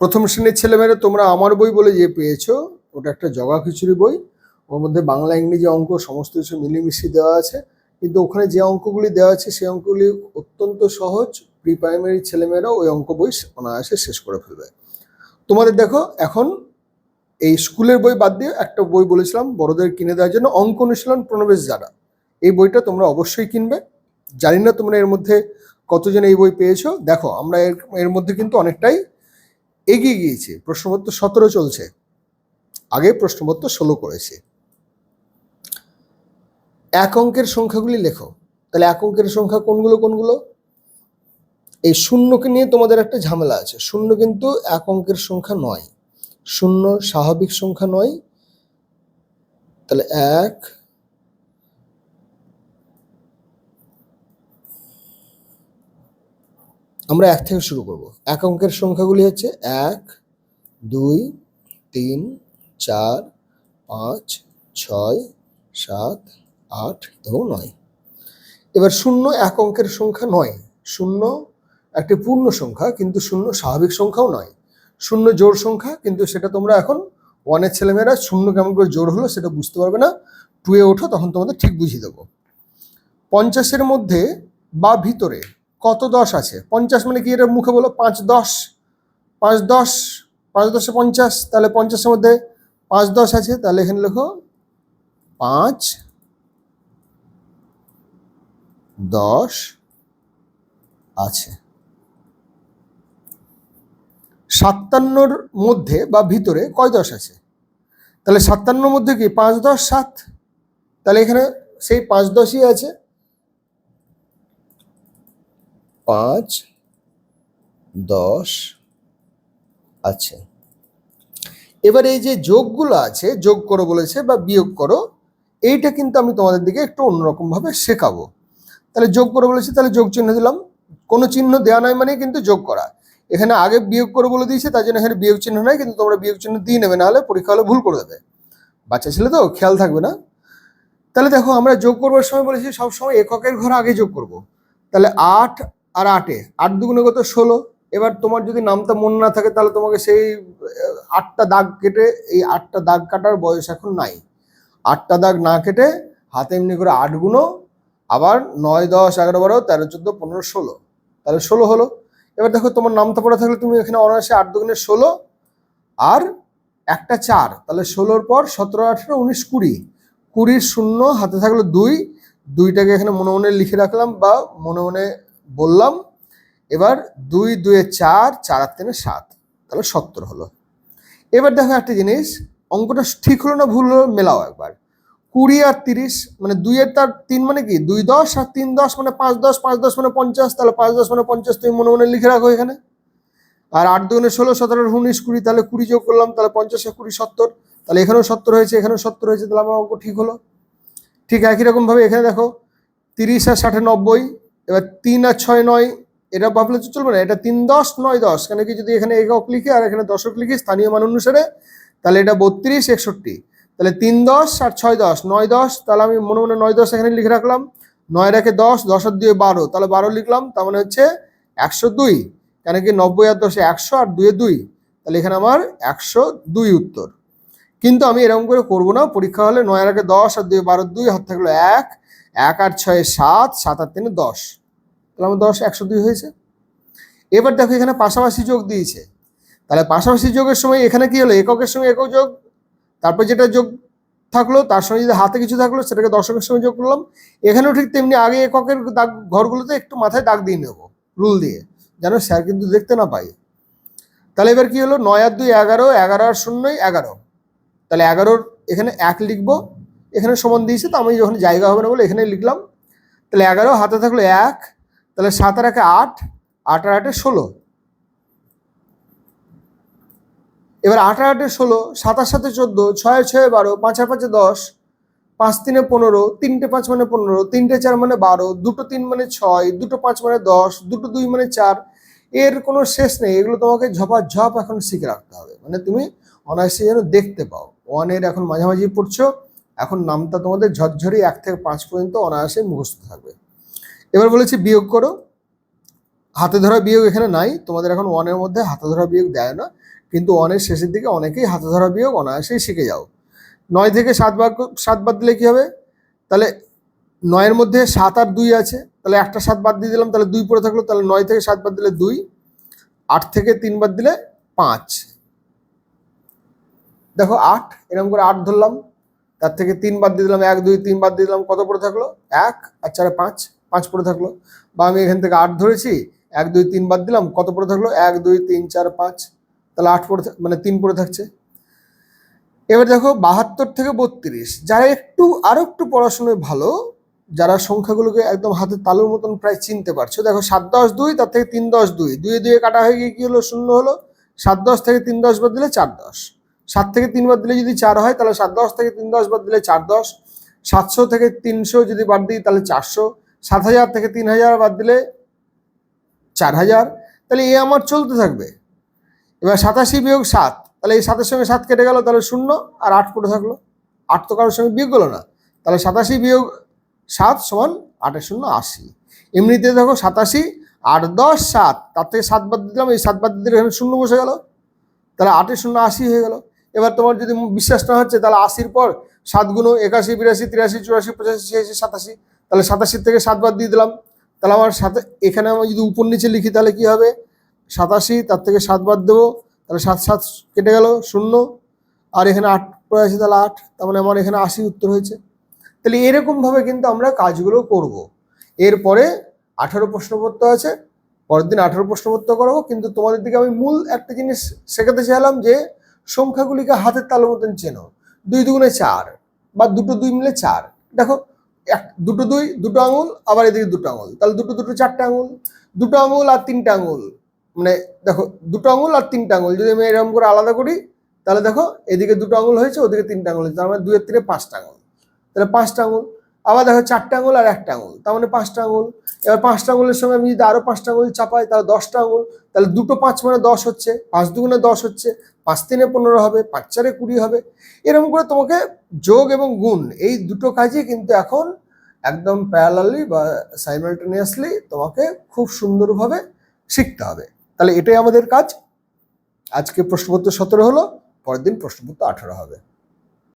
প্রথম শ্রেণির ছেলেমেয়েরা তোমরা আমার বই বলে যে পেয়েছ, ওটা একটা জগা খিচুড়ি বই। ওর মধ্যে বাংলা, ইংরেজি অঙ্ক সমস্ত কিছু মিলিমিশিয়ে দেওয়া আছে। কিন্তু ওখানে যে অঙ্কগুলি দেওয়া আছে, সেই অঙ্কগুলি অত্যন্ত সহজ। প্রি প্রাইমারি ছেলেমেয়েরা ওই অঙ্ক বই অনায়াসে শেষ করে ফেলবে। তোমাদের দেখো, এখন এই স্কুলের বই বাদ দিয়ে একটা বই বলেছিলাম, বড়দের কিনে দেওয়ার জন্য, অঙ্ক অনুশীলন প্রণবেশ যারা। এই বইটা তোমরা অবশ্যই কিনবে। জানি না তোমরা এর মধ্যে কতজন এই বই পেয়েছ। দেখো, আমরা এর এর মধ্যে কিন্তু অনেকটাই এগিয়ে গিয়েছে। প্রশ্নপত্র সতেরো চলছে। আগে প্রশ্নপত্র ষোলো করেছে। এক অঙ্কের সংখ্যাগুলি লেখো। তাহলে এক অঙ্কের সংখ্যা কোনগুলো কোনগুলো? এই শূন্যকে নিয়ে তোমাদের একটা ঝামেলা আছে। শূন্য কিন্তু এক অঙ্কের সংখ্যা নয়। শূন্য স্বাভাবিক সংখ্যা নয়। তাহলে এক আমরা এক থেকে শুরু করব। এক অঙ্কের সংখ্যাগুলি হচ্ছে এক, দুই, তিন, চার, পাঁচ, ছয়, সাত, আট, এবং নয়। এবার শূন্য এক অঙ্কের সংখ্যা নয়। শূন্য একটি পূর্ণ সংখ্যা, কিন্তু শূন্য স্বাভাবিক সংখ্যাও নয়। শূন্য জোর সংখ্যা, কিন্তু সেটা তোমরা এখন ওয়ানের ছেলেমেয়েরা শূন্য কেমন করে জোর হলো সেটা বুঝতে পারবে না। টুয়ে ওঠো, তখন তোমাদের ঠিক বুঝিয়ে দেবো। পঞ্চাশের মধ্যে বা ভিতরে কত দশ আছে? পঞ্চাশ মানে কি এটা মুখে বলো? পাঁচ দশ। পাঁচ দশ। পাঁচ দশে পঞ্চাশ, তাহলে পঞ্চাশের মধ্যে পাঁচ দশ আছে, তাহলে এখানে লেখো পাঁচ দশ আছে। সাতান্নর মধ্যে বা ভিতরে কয় দশ আছে? তাহলে সাতান্নর মধ্যে কি পাঁচ দশ সাত? তাহলে এখানে সেই পাঁচ দশই আছে। পাঁচ, দশ আছে। এবার এই যে যোগগুলো আছে, যোগ করো বলেছে বা বিয়োগ করো, এইটা কিন্তু আমি তোমাদের দিকে একটু অন্যরকম ভাবে শেখাবো। তাহলে যোগ করো বলেছে, তাহলে যোগ চিহ্ন দিলাম। কোনো চিহ্ন দেওয়া নয় মানে কিন্তু যোগ করা। এখানে আগে বিয়োগ করে বলে দিয়েছে, তার জন্য এখানে বিয়োগ চিহ্ন নাই, কিন্তু তোমরা বিয়োগ চিহ্ন দিয়ে নেবে, নাহলে পরীক্ষা হলে ভুল করে দেবে। বাচ্চা ছেলে তো, খেয়াল থাকবে না। তাহলে দেখো, আমরা যোগ করবার সময় বলেছি, সবসময় এককের ঘরে আগে যোগ করব। তাহলে আট আর আটে। আট দুগুণে কত? ষোলো। এবার তোমার যদি নামটা মনে না থাকে, তাহলে তোমাকে সেই আটটা দাগ কেটে এই আটটা দাগ কাটার বয়স এখন নাই। আটটা দাগ না কেটে হাতে এমনি করে আট গুণো, আবার নয়, দশ, এগারো, বারো, তেরো, চোদ্দ, পনেরো, ষোলো। তাহলে ষোলো হলো। এবার দেখো তোমার নামটা পড়া থাকলে তুমি এখানে অনায়াসে আট দুগুণে ষোলো আর একটা চার। তাহলে ষোলোর পর সতেরো, আঠেরো, উনিশ, কুড়ি। কুড়ির শূন্য, হাতে থাকল দুই। দুইটাকে এখানে মনে মনে লিখে রাখলাম বা মনে মনে বললাম, এবার দুই, দুয়ে চার চার আর তিনে সাত। তাহলে সত্তর হলো। এবার দেখো একটা জিনিস, অঙ্কটা ঠিক হলো না ভুল হলো, মেলাও একবার। কুড়ি আর তিরিশ মানে দুইয়ের তার তিন মানে কি? দুই দশ আর তিন দশ মানে পাঁচ দশ পাঁচ দশ মানে পঞ্চাশ, তাহলে পাঁচ দশ মানে পঞ্চাশ, তুমি মনে মনে লিখে রাখো এখানে। আর আট দুগুণে ষোলো, সতেরো উনিশ, কুড়ি, তাহলে কুড়ি যোগ করলাম, তাহলে পঞ্চাশে কুড়ি, সত্তর। তাহলে এখানেও সত্তর হয়েছে, এখানেও সত্তর হয়েছে, তাহলে আমার অঙ্ক ঠিক হলো। ঠিক একই রকমভাবে এখানে দেখো, তিরিশ আর ষাটে নব্বই এবার তিন আর ছয় নয়, এটা ভাবলে তো চলবে না, এটা তিন দশ, নয় দশ, কেন কি যদি এখানে একক লিখি আর এখানে দশক লিখি স্থানীয় মান অনুসারে, তাহলে এটা বত্রিশ, একষট্টি। তাহলে তিন দশ আর ছয় দশ, নয় দশ, তাহলে আমি মনে মনে নয় দশ এখানে লিখে রাখলাম। নয় রেখে দশ দশ আর দুয়ে বারো, তাহলে বারো লিখলাম, তার মানে হচ্ছে একশো দুই, কেন কি নব্বই আর দশে একশো আর দুয়ে দুই, তাহলে এখানে আমার একশো দুই উত্তর। কিন্তু আমি এরকম করে করব না, পরীক্ষা হলে নয় আর দশ আর দুই বারো দুই, হাত থাকল এক এক আর ছয়ে সাত সাত আর তিনে দশ। তাহলে আমার দশ একশো দুই হয়েছে। এবার দেখো এখানে পাশাপাশি যোগ দিয়েছে। তাহলে পাশাপাশি যোগের সময় এখানে কি হলো? এককের সঙ্গে একক যোগ, তারপর যেটা যোগ থাকল, তার সঙ্গে যদি হাতে কিছু থাকল, সেটাকে দশকের সঙ্গে যোগ করলাম। এখানেও ঠিক তেমনি আগে এককের দাগ ঘরগুলোতে একটু মাথায় দাগ দিয়ে নেব, রুল দিয়ে। যেন স্যার কিন্তু দেখতে না পাই তাহলে এবার কি হলো? নয় আর দুই এগারো এগারো আর শূন্যই এগারো। তাহলে এগারোর এখানে এক লিখব এখানে সমান দিয়েছে, তো আমি যখন জায়গা হবে না বলে এখানে লিখলাম। তাহলে এগারো, হাতে থাকল এক, তাহলে সাত আর একে আট আট আর আটে ষোলো। এবার আট আর আটে ষোলো সাতার সাথে চোদ্দ, ছয় ছয় বারো, পাঁচ আর পাঁচে দশ, পাঁচ তিনে পনেরো, তিনটে পাঁচ মানে পনেরো, তিনটে চার মানে বারো, দুটো তিন মানে ছয়, দুটো পাঁচ মানে দশ, দুটো দুই মানে চার, এর কোনো শেষ নেই। এগুলো তোমাকে ঝপা ঝপ এখন শিখে রাখতে হবে। মানে তুমি অনায়াসে যেন দেখতে পাও। ওয়ানের এখন মাঝামাঝি পড়ছো। এখন নামটা তোমাদের ঝরঝরি এক থেকে পাঁচ পর্যন্ত অনায়াসে মুখস্থ থাকবে। এবার বলেছি বিয়োগ করো। হাতে ধরা বিয়োগ এখানে নাই, তোমাদের এখন ওয়ানের মধ্যে হাতে ধরা বিয়োগ দেয় না, কিন্তু ওয়ানের শেষের দিকে অনেকেই হাতে ধরা বিয়োগ অনায়াসেই শিখে যাও। নয় থেকে সাত বাদ সাত বাদ দিলে কী হবে? তাহলে নয়ের মধ্যে সাত আর দুই আছে, তাহলে একটা সাত বাদ দিয়ে দিলাম, তাহলে দুই পড়ে থাকল, তাহলে নয় থেকে সাত বাদ দিলে দুই, আট থেকে তিন বাদ দিলে পাঁচ। দেখো আট, এরকম করে আট ধরলাম তার থেকে তিন বাদ দিয়ে দিলাম, এক, দুই, তিন বাদ দিয়ে দিলাম, কত পড়ে থাকল? এক আর চারে পাঁচ পাঁচ পড়ে থাকল। বা আমি এখান থেকে আট ধরেছি, এক, দুই, তিন বাদ দিলাম, কত পড়ে থাকল? এক, দুই, তিন, চার, পাঁচ। তাহলে আট পড়ে মানে তিন পড়ে থাকছে। এবার দেখো বাহাত্তর থেকে বত্রিশ, যারা একটু, আরও একটু পড়াশোনায় ভালো, যারা সংখ্যাগুলোকে একদম হাতে তালুর মতন প্রায় চিনতে পারছ, দেখো সাত, দশ, দুই, তার থেকে তিন, দশ, দুই দুয়ে দুয়ে কাটা হয়ে গিয়ে কি হলো? শূন্য হলো। সাত, দশ থেকে তিন, দশ বাদ দিলে চার, দশ। সাত থেকে তিন বাদ দিলে যদি চার হয়, তাহলে সাত দশ থেকে তিন দশ বাদ দিলে চার দশ। সাতশো থেকে তিনশো যদি বাদ দিই, তাহলে চারশো। সাত হাজার থেকে তিন হাজার বাদ দিলে চার হাজার। তাহলে এ আমার চলতে থাকবে। এবার সাতাশি বিয়োগ সাত, তাহলে এই সাতের সঙ্গে সাত কেটে গেল, তাহলে শূন্য আর আট পড়ে থাকল। আট তো কারোর সঙ্গে বিয়োগ গেলো না। তাহলে সাতাশি বিয়োগ সাত সমান আটের শূন্য আশি। এমনিতে দেখো সাতাশি আট দশ সাত, তার থেকে সাত বাদ দিলাম, এই সাত বাদ দিলে এখানে শূন্য বসে গেল। তাহলে আটের শূন্য আশি হয়ে গেল। এবার তোমার যদি বিশ্বাস না হচ্ছে, তাহলে আশির পর সাত গুণ একাশি, বিরাশি, তিরাশি, চুরাশি, পঁচাশি, ছিয়াশি, সাতাশি। তাহলে সাতাশির থেকে সাত বাদ দিয়ে দিলাম। তাহলে আমার সাথে, এখানে আমি যদি উপর নিচে লিখি, তাহলে কি হবে? সাতাশি, তার থেকে সাত বাদ দেবো। তাহলে সাত সাত কেটে গেল, শূন্য। আর এখানে আট পড়ে আছে, তাহলে আট। তার মানে আমার এখানে আশি উত্তর হয়েছে। তাহলে এরকমভাবে কিন্তু আমরা কাজগুলো করব। এরপরে আঠারো প্রশ্নপত্র আছে। পরের দিন আঠারো প্রশ্নপত্র করাবো। কিন্তু তোমাদের দিকে আমি মূল একটা জিনিস শেখাতে চাইলাম যে সংখ্যাগুলিকে হাতের তালের মতন চেনো। দুই দুগুণে চার বা দুটো দুই মিলে চার। দেখো, এক, দুটো দুই, দুটো আঙুল, আবার এদিকে দুটো আঙুল। তাহলে দুটো দুটো চারটে আঙুল, দুটো আঙুল আর তিনটা আঙুল। মানে দেখো, দুটো আঙুল আর তিনটা আঙুল। যদি আমি এরকম করে আলাদা করি, তাহলে দেখো, এদিকে দুটো আঙুল হয়েছে, ওদিকে তিনটা আঙুল হয়েছে। তার মানে দুয়ের থেকে পাঁচটা আঙুল। তাহলে পাঁচটা আঙুল। আবার দেখো, চারটা আঙুল আর একটা আঙুল। তার মানে পাঁচটা আঙুল। এবার পাঁচটা আঙুলের সঙ্গে আমি যদি আরও পাঁচটা আঙুল চাপাই, তাহলে দশটা আঙুল। তাহলে দুটো পাঁচ মানে দশ হচ্ছে, পাঁচ দুগুণে দশ হচ্ছে, পাঁচ তিনে পনেরো হবে, পাঁচ চারে কুড়ি হবে। এরকম করে তোমাকে যোগ এবং গুণ, এই দুটো কাজই কিন্তু এখন একদম প্যারালালি বা সাইমালটেনিয়াসলি তোমাকে খুব সুন্দরভাবে শিখতে হবে। তাহলে এটাই আমাদের কাজ। আজকে প্রশ্নপত্র সতেরো হলো, পরের দিন প্রশ্নপত্র আঠারো হবে।